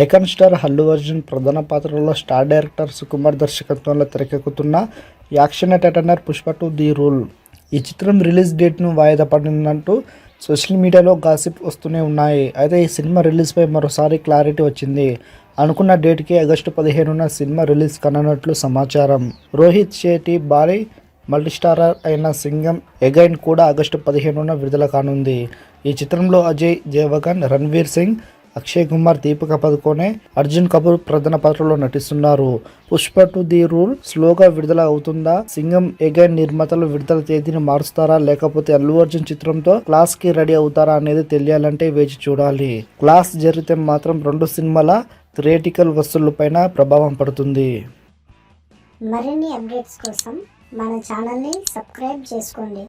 Icon star హల్లు Arjun ప్రధాన పాత్రలో star director Sukumar దర్శకత్వంలో తెరకెక్కుతున్న action entertainer Pushpa two the rule. ఈ చిత్రం రిలీజ్ డేట్ను వాయిదా పడిందంటూ సోషల్ మీడియాలో గాసిప్ వస్తూనే ఉన్నాయి. అయితే ఈ సినిమా రిలీజ్పై మరోసారి క్లారిటీ వచ్చింది. అనుకున్న డేట్కి ఆగస్టు పదిహేనున సినిమా రిలీజ్ కానున్నట్లు సమాచారం. రోహిత్ శెట్టి భారీ మల్టీస్టారర్ అయిన సింగం ఎగైన్ కూడా ఆగస్టు పదిహేనున విడుదల కానుంది. ఈ చిత్రంలో అజయ్ దేవగన్ రణ్వీర్ సింగ్ అక్షయ్ కుమార్ దీపిక పదుకొనే అర్జున్ కపూర్ ప్రధాన పాత్రలో నటిస్తున్నారు. పుష్ప టు ది రూల్ స్లోగా విడుదల అవుతుందా? సింగం ఎగైన్ నిర్మాతలు విడుదల తేదీని మారుస్తారా? లేకపోతే అల్లు అర్జున్ చిత్రంతో క్లాస్కి రెడీ అవుతారా అనేది తెలియాలంటే వేచి చూడాలి. క్లాస్ జరిగితే మాత్రం రెండు సినిమాల థియేటికల్ వసూళ్ళపైన ప్రభావం పడుతుంది. మరిన్ని అప్డేట్స్ కోసం మన ఛానల్ని సబ్స్క్రైబ్ చేసుకోండి.